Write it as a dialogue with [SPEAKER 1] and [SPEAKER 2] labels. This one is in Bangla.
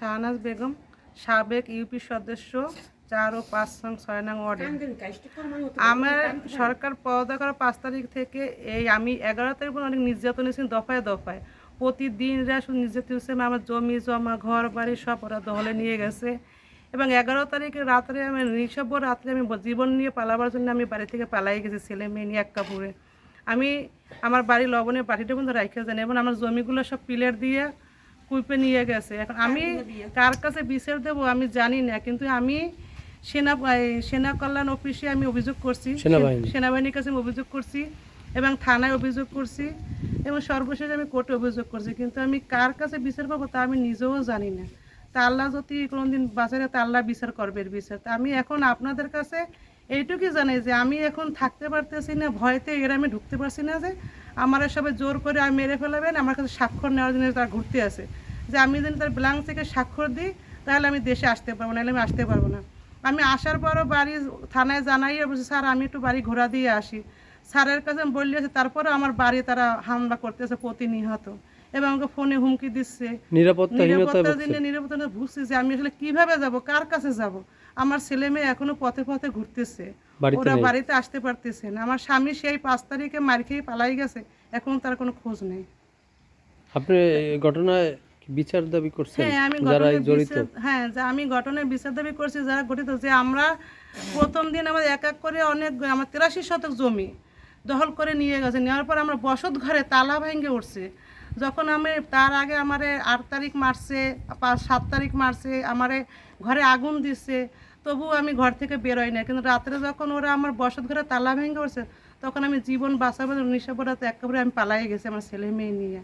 [SPEAKER 1] শাহনাজ বেগম, সাবেক ইউপি সদস্য, চার ও পাঁচ নং, ছয় নং ওয়ার্ডে। আমার সরকার পদত্যাগ করার পাঁচ তারিখ থেকে এই আমি এগারো তারিখ পর্যন্ত অনেক নির্যাতন হয়েছি, দফায় দফায়। প্রতিদিন এরা শুধু নির্যাতন হচ্ছে আমার জমি, জমা ঘর বাড়ি সব ওরা দহলে নিয়ে গেছে। এবং এগারো তারিখে রাত্রে আমি নিঃসব্য রাত্রে আমি জীবন নিয়ে পালাবার জন্য আমি বাড়ি থেকে পালাই গেছি, ছেলে মেয়ে নিয়ে এক কাপড়ে আমি আমার বাড়ি লবণে পাঠিটা পর্যন্ত রাখতে জানি, এবং আমার জমিগুলো সব পিলার দিয়ে কুইপে নিয়ে গেছে। এখন আমি কার কাছে বিচার দেবো আমি জানি না কিন্তু আমি সেনা সেনা কল্যাণ অফিসে আমি অভিযোগ করছি। সেনাবাহিনীর কাছে আমি অভিযোগ করছি এবং থানায় অভিযোগ করছি এবং সর্বশেষ আমি কোর্টে অভিযোগ করছি কিন্তু আমি কার কাছে বিচার পাবো তা আমি নিজেও জানি না। তা আল্লাহ যদি কোনোদিন বাঁচারে তা আল্লাহ বিচার করবে এর বিচার। তা আমি এখন আপনাদের কাছে এইটুকুই জানাই যে আমি এখন থাকতে পারতেছি না ভয়তে এর আমি ঢুকতে পারছি না যে আমার সবাই জোর করে আমি মেরে ফেলাবেন আমার কাছে স্বাক্ষর নেওয়ার জন্য তারা ঘুরতে আসে। যে আমি যদি তার ব্ল্যাঙ্ক থেকে স্বাক্ষর দিই তাহলে আমি দেশে আসতে পারব না নাহলে আমি আসতে পারব না। আমি আসার পরও বাড়ি থানায় জানাই বলছি স্যার আমি একটু বাড়ি ঘোরা দিয়ে আসি। স্যারের কাছে বললি তারপরে আমার বাড়ি তারা হামলা করতেছে প্রতিনিহত এবং আমাকে ফোনে হুমকি দিচ্ছে। নিরাপত্তা বুঝছি যে আমি আসলে কীভাবে যাব কার কাছে যাব? আমার ছেলে মেয়ে এখনও পথে পথে ঘুরতেছে। ওরা বাড়িতে আসতে পারতেছে না। আমার স্বামী সেই পাঁচ তারিখে মার খেয়ে পালাই গেছে এখন তার কোনো খোঁজ নেই।
[SPEAKER 2] আপনি ঘটনায় বিচার দাবি করছেন?
[SPEAKER 1] হ্যাঁ আমি
[SPEAKER 2] যারা জড়িত?
[SPEAKER 1] হ্যাঁ যা আমি ঘটনায় বিচার দাবি করছি যারা গঠিত যে আমরা প্রথম দিন আমাদের এক এক করে অনেক আমার তেরাশি শতক জমি দখল করে নিয়ে গেছে। নেওয়ার পর আমরা বসত ঘরে তালা ভেঙে উঠছে। যখন আমি তার আগে আমারে আট তারিখ মারছে পাঁচ সাত তারিখ মারছে আমারে ঘরে আগুন দিচ্ছে তবু আমি ঘর থেকে বেরোই না কিন্তু রাত্রে যখন ওরা আমার বসত ঘরে তালা ভেঙে উঠছে তখন আমি জীবন বাঁচাবার নিশাপড়াতে একেবারে আমি পালাই গেছি আমার ছেলে মেয়ে নিয়ে।